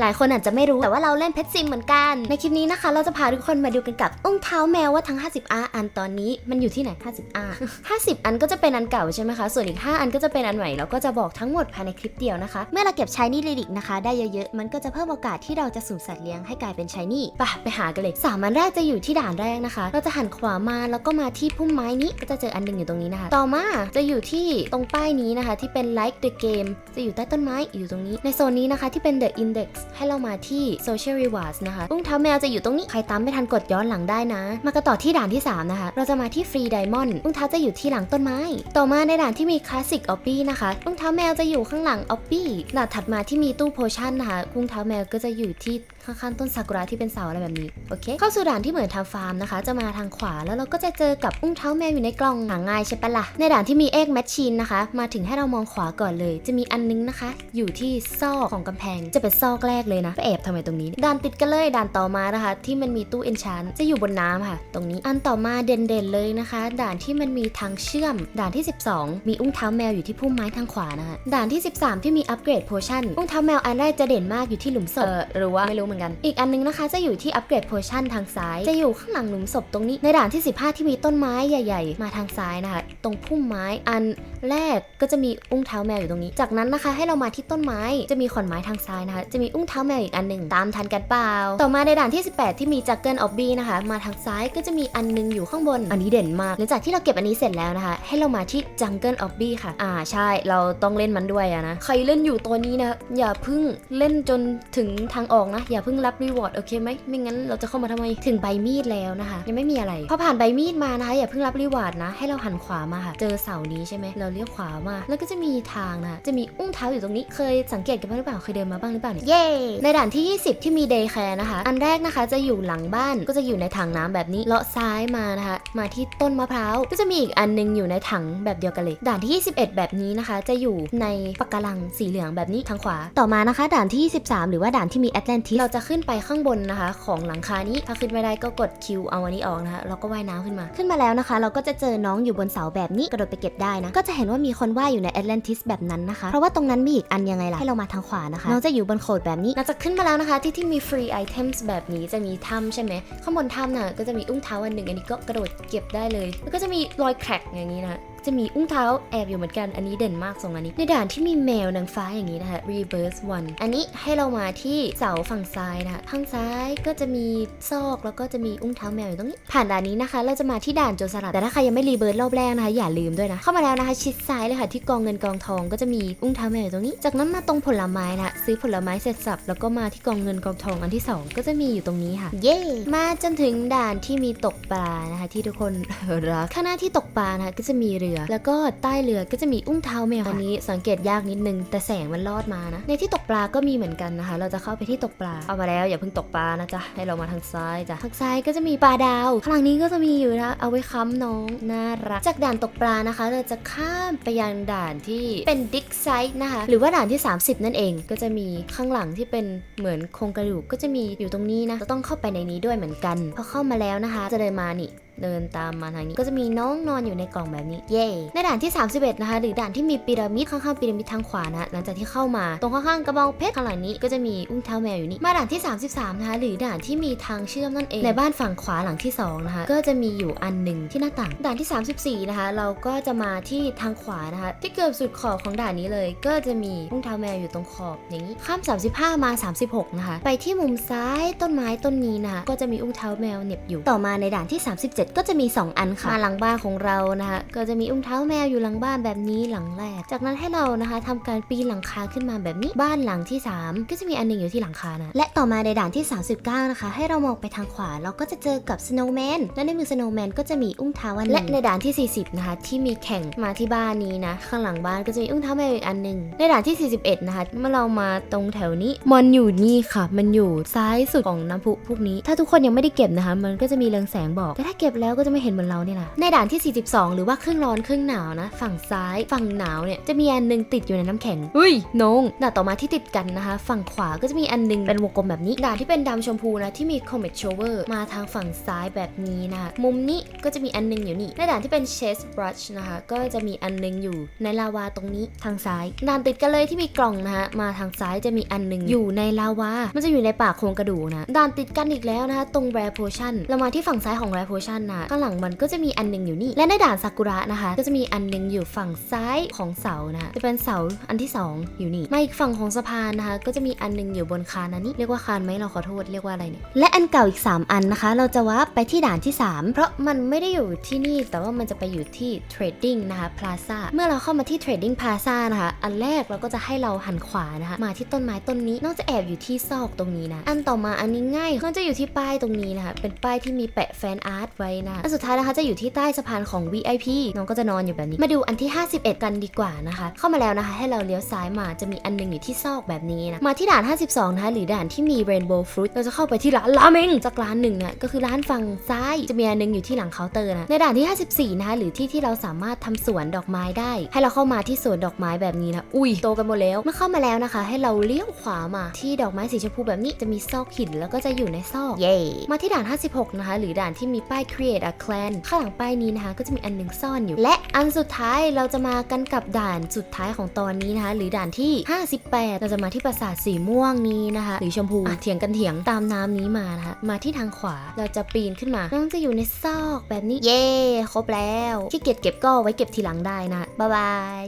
หลายคนอาจจะไม่รู้แต่ว่าเราเล่นเพชรซิมเหมือนกัน ในคลิปนี้นะคะ เราจะพาทุกคนมาดูกันกับอุ้งเท้าแมวว่าทั้ง 50อาอันตอนนี้มันอยู่ที่ไหน 50อ50 อันก็จะเป็นอันเก่าใช่ไหมคะ ส่วนอีก 5 อันก็จะเป็นอันใหม่เราก็จะบอกทั้งหมดภายในคลิปเดียวนะคะ เมื่อเราเก็บชายนี่ลิลิกนะคะ ได้เยอะๆ มันก็จะเพิ่มโอกาสที่เราจะสุ่มสัตว์เลี้ยงให้กลายเป็นชายนี่ไปไปหากันเลยสามอันแรกจะอยู่ที่ด่านแรกนะคะ เราจะหันขวามาแล้วก็มาที่พุ่มไม้นี้ก็จะเจออันหนึงอยู่ตรงนี้นะคะ ต่อมาจะอยู่ที่ตรงป้ายนี้นะคะ ที่เป็น like the game จะอยู่ใต้ต้นไม้อยู่ตรงนี้ ในโซนนี้นะคะที่เป็น the index ให้เรามาที่ social rewards นะคะอุ้งเท้าแมวจะอยู่ตรงนี้ ใครตามไม่ทันกดย้อนหลังได้นะ มากันต่อที่ด่านที่ 3 นะคะ เราจะมาที่ free diamond อุ้งเท้าจะอยู่ที่หลังต้นไม้ ต่อมาในด่านที่มี classic o p p y นะคะอุ้งเท้าแมวจะอยู่ข้างหลัง o p p y ด่านถัดมาที่มีตู้ potion นะคะอุ้งเท้าแมวก็จะอยู่ที่ข้างๆต้นซากุระที่เป็นเสาอะไรแบบนี้โอเคเข้าสู่ด่านที่เหมือนทำฟาร์มนะคะ จะมาทางขวาแล้วเราก็จะเจอกับอุ้งเท้าแมวอยู่ในกล่องหาง่ายใช่ปะล่ะในด่านที่มีเอ็กแมชชีนนะคะ มาถึงให้เรามองขวาก่อนเลย จะมีอันนึงนะคะ อยู่ที่ซอกของกำแพงจะเป็นซอกแรกเลยนะแอบทำไมตรงนี้ด่านติดกันเลยด่านต่อมานะคะ ที่มันมีตู้เอนชานจะอยู่บนน้ำค่ะ ตรงนี้อันต่อมาเด่นๆเลยนะคะ ด่านที่มันมีทางเชื่อม ด่านที่ 12 มีอุ้งเท้าแมวอยู่ที่พุ่มไม้ทางขวานะคะด่านที่ 13 ที่มีอัปเกรดโพชั่นอุ้งเท้าแมวอันแรกจะเด่นมากอยู่ที่หลุมศพหรือว่าไม่รู้เหมือนกัน อีกอันนึงนะคะจะอยู่ที่อัปเกรดโพชั่นทางซ้าย จะอยู่ข้างหลังหลุมศพตรงนี้ ในด่านที่ 15 ที่มีต้นไม้ใหญ่ ๆ มาทางซ้ายนะคะ ตรงพุ่มไม้อันแรกก็จะมีอุ้งเท้าแมวอยู่ตรงนี้ จากนั้นนะคะให้เรามาที่ต้นไม้จะมีขอนไม้ทางซ้ายนะคะ จะมีอุ้งเท้าแมวอีกอันหนึ่งตามทันกันเปล่า ต่อมาในด่านที่ 18 ที่มีจักเกิลออบบี้นะคะ มาทางซ้ายก็จะมีอันหนึงอยู่ข้างบน อันนี้เด่นมากหลังจากที่เราเก็บอันนี้เสร็จแล้วนะคะ ให้เรามาที่จังเกิลออบบี้ค่ะ อ่าใช่ เราต้องเล่นมันด้วยอะนะ ใครเล่นอยู่ตัวนี้นะ อย่าพึ่งเล่นจนถึงทางออกนะอย่าอย่าเพึ่งรับรีวอร์ดโอเคไหมไม่งั้นเราจะเข้ามาทำไมถึงใบมีดแล้วนะคะ ยังไม่มีอะไรพอผ่านใบมีดมานะคะ อย่าเพิ่งรับรีวอร์ดนะ ให้เราหันขวามาค่ะ เจอเสานี้ใช่ไหมเราเลี้ยวขวามา แล้วก็จะมีทางนะจะมีอุ้งเท้าอยู่ตรงนี้เคยสังเกตกันบ้างหรือเปล่าเคยเดินมาบ้างหรือเปล่าเนี่ยเย้ในด่านที่ 20 ที่มีเดย์แคร์นะคะ อันแรกนะคะจะอยู่หลังบ้านก็จะอยู่ในถังน้ำแบบนี้เลาะซ้ายมานะคะ มาที่ต้นมะพร้าวก็จะมีอีกอันนึงอยู่ในถังแบบเดียวกันเลย ด่านที่ 21 แบบนี้นะคะ จะอยู่ในปะการังสีเหลืองแบบนี้ทางขวา ต่อมานะคะ ด่านที่ 23 หรือว่าด่านที่มีแอตแลนติสเราจะขึ้นไปข้างบนนะคะ ของหลังคานี้ถ้าขึ้นไม่ได้ก็กดคิวเอาอันนี้ออกนะคะแล้วก็ว่ายน้ำขึ้นมาขึ้นมาแล้วนะคะ เราก็จะเจอน้องอยู่บนเสาแบบนี้กระโดดไปเก็บได้นะก็จะเห็นว่ามีคนว่ายอยู่ในแอตแลนติสแบบนั้นนะคะเพราะว่าตรงนั้นมีอีกอันยังไงล่ะให้เรามาทางขวานะคะน้องจะอยู่บนโขดแบบนี้หลังจากขึ้นมาแล้วนะคะ ที่ที่มีฟรีไอเทมส์แบบนี้จะมีถ้ำใช่ไหมข้างบนถ้ำน่ะก็จะมีอุ้งเท้าอันหนึ่งอันนี้ก็กระโดดเก็บได้เลย แล้วก็จะมีรอยแครกอย่างนี้นะ จะมีอุ้งเท้าแอบอยู่เหมือนกันอันนี้เด่นมากสองอันนี้ ในด่านที่มีแมวนางฟ้าอย่างนี้นะคะ reverse one อันนี้ให้เรามาที่เสาฝั่งซ้ายนะคะทางซ้ายก็จะมีซอกแล้วก็จะมีอุ้งเท้าแมวอยู่ตรงนี้ ผ่านด่านนี้นะคะ เราจะมาที่ด่านโจรสลัดแต่ถ้าใครยังไม่รีเบิร์รอบแรกนะคะอย่าลืมด้วยนะเข้ามาแล้วนะคะ ชิดซ้ายเลยค่ะที่กองเงินกองทองก็จะมีอุ้งเท้าแมวอยู่ตรงนี้ จากนั้นมาตรงผลไม้นะคะซื้อผลไม้เสร็จสับแล้วก็มาที่กองเงินกองทองอันที่สองก็จะมีอยู่ตรงนี้ค่ะ เย้มาจนถึงด่านที่มีตกปลานะคะ ที่ทุกคนรักข้างหน้าที่ตกปลานะคะก็จะมีเรือ แล้วก็ใต้เรือก็จะมีอุ้งเท้าแมวอันนี้สังเกตยากนิดนึง แต่แสงมันลอดมานะ ในที่ตกปลาก็มีเหมือนกันนะคะ เราจะเข้าไปที่ตกปลาเอามาแล้วอย่าเพิ่งตกปลานะจ๊ะให้เรามาทางซ้ายจ้ะทางซ้ายก็จะมีปลาดาวข้างหลังนี้ก็จะมีอยู่นะเอาไว้ค้ำน้องน่ารักจากด่านตกปลานะคะ เราจะข้ามไปยังด่านที่เป็นดิกไซต์นะคะหรือว่าด่านที่ 30 นั่นเองก็จะมีข้างหลังที่เป็นเหมือนโครงกระดูกก็จะมีอยู่ตรงนี้นะจะต้องเข้าไปในนี้ด้วยเหมือนกันพอเข้ามาแล้วนะคะ จะเดินมานี่ เดินตามมาทางนี้ก็จะมีน้องนอนอยู่ในกล่องแบบนี้เย่ในด่านที่ 31 นะคะ หรือด่านที่มีพีระมิดข้างๆพีระมิดทางขวานะ หลังจากที่เข้ามาตรงข้างๆกระบองเพชรข้างหลังนี้ก็จะมีอุ้งเท้าแมวอยู่นี่มาด่านที่ 33 นะคะ หรือด่านที่มีทางเชื่อมนั่นเองในบ้านฝั่งขวาหลังที่2นะคะก็จะมีอยู่อันหนึ่งที่หน้าต่างด่านที่ 34 นะคะ เราก็จะมาที่ทางขวานะคะ ที่เกือบสุดขอบของด่านนี้เลย ก็จะมีอุ้งเท้าแมวอยู่ตรงขอบอย่างนี้ข้าม 35 มา 36 นะคะ ไปที่มุมซ้ายต้นไม้ต้นนี้นะคะก็จะมีอุ้งเท้าแมวเหน็บอยู่ต่อมาในด่านที่ 37ก็จะมี 2 อันค่ะมาหลังบ้านของเรานะคะก็จะมีอุ้งเท้าแมวอยู่หลังบ้านแบบนี้หลังแรก จากนั้นให้เรานะคะทำการปีนหลังคาขึ้นมาแบบนี้บ้านหลังที่ 3 ก็จะมีอันหนึงอยู่ที่หลังคานะและต่อมาในด่านที่ 39 นะคะ ให้เรามองไปทางขวาเราก็จะเจอกับ snowman และในมือ snowman ก็จะมีอุ้งเท้าอันหนึ่งและในด่านที่ 40 นะคะ ที่มีแข่งมาที่บ้านนี้นะ ข้างหลังบ้านก็จะมีอุ้งเท้าแมวอีกอันหนึ่งในด่านที่ 41 นะคะเมื่อเรามาตรงแถวนี้มันอยู่นี่ค่ะ มันอยู่ซ้ายสุดของน้ำพุพวกนี้ ถ้าทุกคนยังไม่ได้เก็บนะคะ มันก็จะมีเรืองแสงบอกแต่ถ้าเก็บแล้วก็จะไม่เห็นเหมือนเราเนี่ยแหละในด่านที่ 42 หรือว่าครึ่งร้อนครึ่งหนาวนะ ฝั่งซ้ายฝั่งหนาวเนี่ยจะมีอันหนึงติดอยู่ในน้ำแข็งเฮ้ยน้องด่านต่อมาที่ติดกันนะคะ ฝั่งขวาก็จะมีอันหนึงเป็นวงกลมแบบนี้ด่านที่เป็นดำชมพูนะที่มี comet shower มาทางฝั่งซ้ายแบบนี้นะคะมุมนี้ก็จะมีอันหนึงอยู่นี่ในด่านที่เป็น chest brush นะคะก็จะมีอันหนึงอยู่ในลาวาตรงนี้ทางซ้ายด่านติดกันเลยที่มีกล่องนะคะมาทางซ้ายจะมีอันหนึงอยู่ในลาวา มันจะอยู่ในปากโครงกระดูกนะด่านติดกันอีกแล้วนะคะตรง rare potion เรามาที่ฝั่งซ้ายของ rare potion นะข้างหลังมันก็จะมีอันหนึงอยู่นี่ และในด่านซากุระนะคะ ก็จะมีอันหนึงอยู่ฝั่งซ้ายของเสานะจะเป็นเสาอันที่สองอยู่นี่มาอีกฝั่งของสะพานนะคะ ก็จะมีอันหนึงอยู่บนคานอันนี้เรียกว่าคานไหมเราขอโทษเรียกว่าอะไรเนี่ยและอันเก่าอีก 3 อันนะคะ เราจะว่าไปที่ด่านที่ 3 เพราะมันไม่ได้อยู่ที่นี่ แต่ว่ามันจะไปอยู่ที่ trading นะคะ plaza เมื่อเราเข้ามาที่ trading plaza นะคะอันแรกเราก็จะให้เราหันขวานะคะมาที่ต้นไม้ต้นนี้นอกจะแอบอยู่ที่ซอกตรงนี้นะอันต่อมาอันนี้ง่ายมันจะอยู่ที่ป้ายตรงนี้นะคะเป็นป้ายที่มีแปะแฟนอาร์ตไว้นะอันสุดท้ายนะคะจะอยู่ที่ใต้สะพานของ VIP น้องก็จะนอนอยู่แบบนี้ มาดูอันที่ 51 กันดีกว่านะคะ เข้ามาแล้วนะคะ ให้เราเลี้ยวซ้ายมาจะมีอันหนึงอยู่ที่ซอกแบบนี้นะ มาที่ด่าน 52 นะคะ หรือด่านที่มี Rainbow Fruit เราจะเข้าไปที่ร้านราเมงจากร้านหนึ่งเนี่ยก็คือร้านฝั่งซ้ายจะมีอันหนึงอยู่ที่หลังเคาน์เตอร์นะในด่านที่ 54 นะคะหรือที่ที่เราสามารถทำสวนดอกไม้ได้ ให้เราเข้ามาที่สวนดอกไม้แบบนี้นะอุ้ยโตกันหมดแล้วเมื่อเข้ามาแล้วนะคะ ให้เราเลี้ยวขวามาที่ดอกไม้สีชมพูแบบนี้จะมีซอกหินแล้วก็จะอยู่ในซอกเย่มาที่ด่าน 56 นะคะ หรือด่านที่มีป้าย create a clan ข้างหลังป้ายนี้นะคะ ก็จะมีอันหนึงซ่อนอยู่ และอันสุดท้ายเราจะมากันกับด่านสุดท้ายของตอนนี้นะคะ หรือด่านที่ 58 เราจะมาที่ปราสาทสีม่วงนี้นะคะ หรือชมพูอะเถียงกันเถียงตามน้ำนี้มานะคะ มาที่ทางขวา เราจะปีนขึ้นมา น้องจะอยู่ในซอกแบบนี้ เย่ครบแล้วขี้เกียจเก็บก็เอาไว้เก็บทีหลังได้นะ บ๊ายบาย